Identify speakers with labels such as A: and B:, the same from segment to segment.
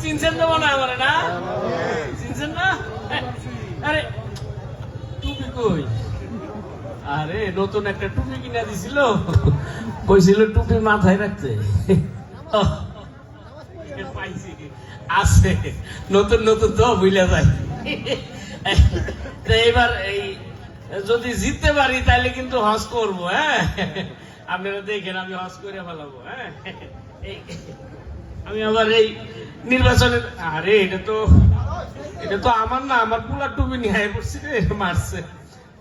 A: চিনছেন তো মনে না? চিনছেন না? আরে, টুপি কই? আরে, নতুন একটা টুপি দিছিল। কইছিল টুপি মাথায় রাখতে। আছে। নতুন নতুন তো বুঝলে যায়। তো এবার এই, যদি জিততে পারি তাহলে কিন্তু হজ করব হ্যাঁ? আপনারা দেখেন, আমি হজ করে ফেলাবো হ্যাঁ? আমি আবার এই নির্বাচনের আরে, এটা তো এটা তো আমার না, আমার পুরা টুপি নিয়ে পড়ছি রে, মারছে।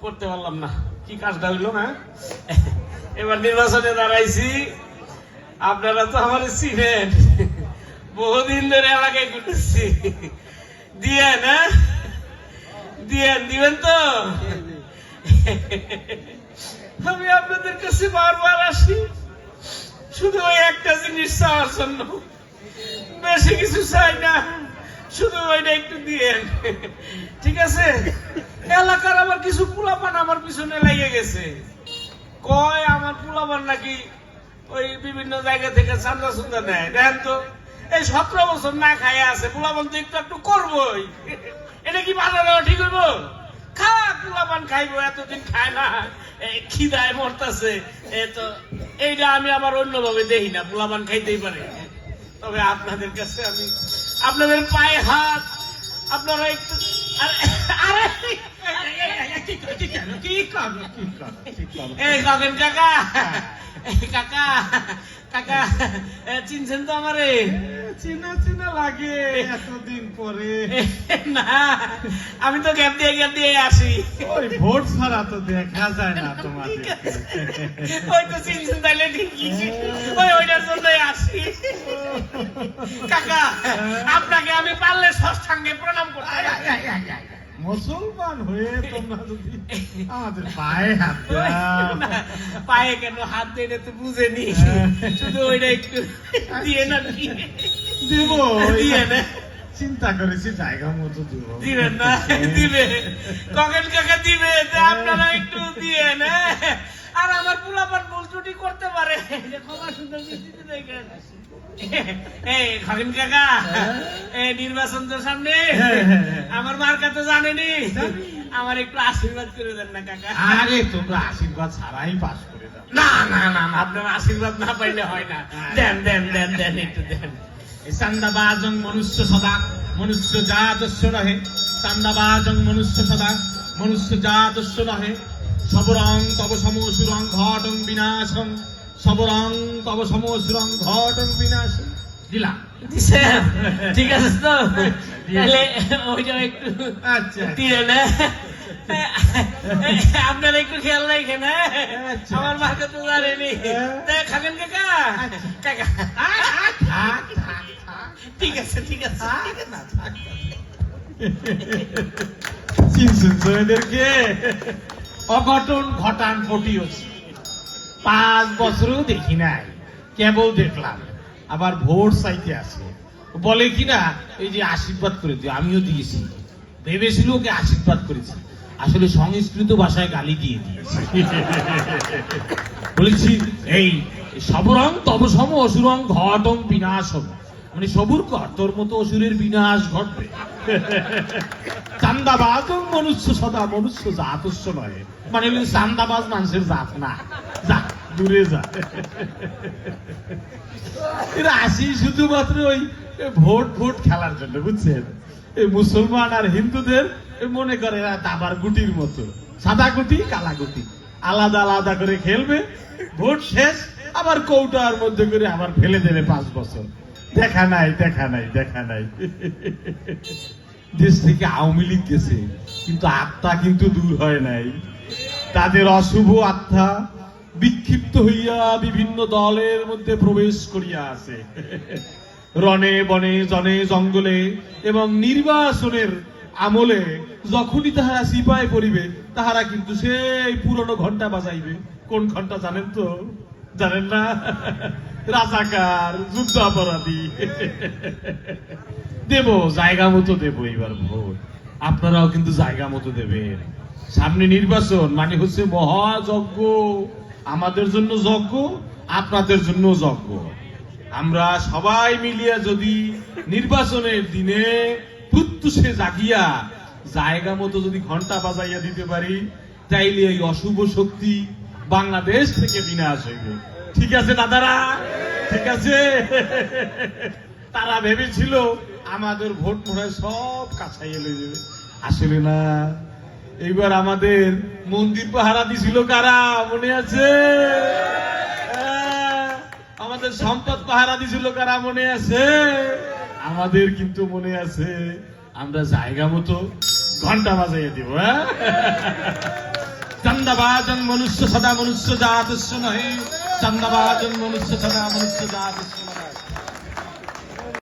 A: পড়তে পারলাম না। কি কাজটা হইল হ্যাঁ? এবার নির্বাচনে দাঁড়াইছি। আপনারা তো আমার চিনেন। বহুদিন ধরে এলাকায় ঘুরেছি দিয়েন হ্যাঁ? দিয়েন, দিবেন তো? আমি আপনাদের কাছে বারবার আসি। শুধু ওই একটা জিনিস চাওয়ার জন্য। বেশি কিছু চাই না। শুধু ওইটা একটু দিয়েন ঠিক আছে? এলাকার আবার কিছু পোলাপান আমার পিছনে লেগে গেছে। কয় আমার পোলাপান নাকি ওই বিভিন্ন জায়গা থেকে চান্দা সুন্দা নেয়? দেখেন তো, এই সতেরো বছর না খাইয়া আছে, পোলাপান তো একটু একটু করবোই। এটা কি না ঠিক হইব? খা পোলাপান খাইবো? এতদিন খায় না। খিদায় মরতাছে। এ তো এইটা আমি আবার অন্যভাবে দেখি না পোলাপান খাইতেই পারে। তবে আপনাদের কাছে আমি আপনাদের পায়ে হাত আপনারা একটু আরে
B: কি?
A: এই কাকা কাকা কাকা চিনছেন তো আমারে?
B: চেনা চেনা লাগে এতদিন পরে।
A: না আমি তো গ্যাপ দিয়ে গ্যাপ দিয়ে আসি।
B: ওই ভোট ছাড়া তো দেখা যায় না তোমাদের।
A: ওই তো চিনছেন তাইলে ঠিকই। ওই ওইটার জন্যই আসি। কাকা আপনাকে আমি পারলে ষষ্ঠাঙ্গে প্রণাম করতে
B: মুসলমান হয়ে তোমরা যদি আমাদের পায়ে হাত
A: পায়ে কেন হাত দিয়ে তো বুঝেনি। শুধু ওইটা একটু দিয়ে না
B: দেব
A: দিয়ে
B: চিন্তা করেছি জায়গা মতো দেব।
A: দিবেন না দিবে। কখন কাকা দিবে আপনারা একটু দিয়ে না। আর আমার পোলাপান ভুল ত্রুটি করতে পারে। ক্ষমা সুন্দর দৃষ্টিতে দেখেন এই খগেন কাকা এই নির্বাচন তো সামনে। আমার মার্কা তো জানেনি। আমার একটু আশীর্বাদ করে দেন না কাকা।
B: আরে তোমরা আশীর্বাদ ছাড়াই পাস করে দাও।
A: না না না, আপনার আশীর্বাদ না পাইলে হয় না। দেন দেন দেন দেন একটু দেন।
B: চান্দাবাজং মনুষ্য সদা মনুষ্য জাতস্য রহে চান্দাবাজং মনুষ্য সদা মনুষ্য জাতস্য রহে সবরং তব সমসুরং ঘটং বিনাশং সবরং তব সমসুরং ঘটং বিনাশং।
A: দিছেন? ঠিক আছে তো? তাহলে ওইটা একটু
B: আচ্ছা
A: দিয়ে না আপনারা একটু খেয়াল রাখেন হ্যাঁ?
B: আচ্ছা।
A: আমার মাকে তো জানেনি।
B: হ্যাঁ।
A: খাবেন কাকা? কাকা।
B: থাক, থাক।
A: ঠিক আছে ঠিক আছে ঠিক আছে।
B: চিনছেন তো এদেরকে অঘটন ঘটান ঘটিয়েছে পাঁচ বছরও দেখি নাই কেবল দেখলাম। আবার ভোট চাইতে আসে বলে কিনা এই যে আশীর্বাদ করে দিও আমিও দিয়েছি। ভেবেছিল ওকে আশীর্বাদ করেছি। আসলে সংস্কৃত ভাষায় গালি দিয়ে দিয়েছি। বলেছি এই সবরং তব সম অসুরং ঘটং বিনাশম মানে সবুর কর, তোর মতো অসুরের বিনাশ ঘটবে। চান্দাবাজ মনুষ্য সদা, মনুষ্য জাতস্য নয়। মানে চান্দাবাজ মানুষের জাত না। যা, দূরে যা। এরা আসি শুধুমাত্র ওই ভোট ভোট খেলার জন্য, বুঝছেন? এই মুসলমান আর হিন্দুদের মনে করে এরা দাবার গুটির মতো। সাদা গুটি, কালা গুটি। আলাদা আলাদা করে খেলবে। ভোট শেষ, আবার কৌটার মধ্যে করে আবার ফেলে দেবে পাঁচ বছর। দেখা নাই দেখা নাই দেখা নাই। দেশ থেকে আওয়ামী লীগ গেছে, কিন্তু আত্মা কিন্তু দূর হয় নাই। তাদের অশুভ আত্মা বিক্ষিপ্ত হইয়া বিভিন্ন দলের মধ্যে প্রবেশ করিয়া আছে। রনে বনে, জনে, জঙ্গলে এবং নির্বাচনের আমলে যখনই তাহারা সিপায় পড়িবে, তাহারা কিন্তু সেই পুরনো ঘণ্টা বাজাইবে। কোন ঘণ্টা জানেন তো? জানেন না? রাজাকার যুদ্ধ অপরাধী দেব, জায়গা মতো দেব এবার ভোট। আপনারাও কিন্তু জায়গা মতো দেবেন। সামনে নির্বাচন মানে হচ্ছে মহাযজ্ঞ। আমাদের জন্য যজ্ঞ, আপনাদের জন্য যজ্ঞ। আমরা সবাই মিলিয়া যদি নির্বাচনের দিনে প্রত্যুষে জাগিয়া, জায়গা মতো যদি ঘণ্টা বাজাইয়া দিতে পারি, তাইলে এই অশুভ শক্তি বাংলাদেশ থেকে বিনাশ হইবে। ঠিক আছে দাদারা? ঠিক আছে? তারা ভেবেছিল আমাদের ভোট মনে সব কাছাইয়ে লয়ে যাবে। আসলে না। এইবার আমাদের মন্দির পাহারা দিছিল কারা? মনে আছে? আহ, আমাদের সম্পদ পাহারা দিছিল কারা? মনে আছে? আমাদের কিন্তু মনে আছে আমরা জায়গা মতো ঘণ্টা বাজাইয়া দিব হ্যাঁ? চন্দাবাজন মনুষ্য সদা মনুষ্য জাতস্য নহে। চন্দাবাজন মনুষ্য সদা মনুষ্য নহে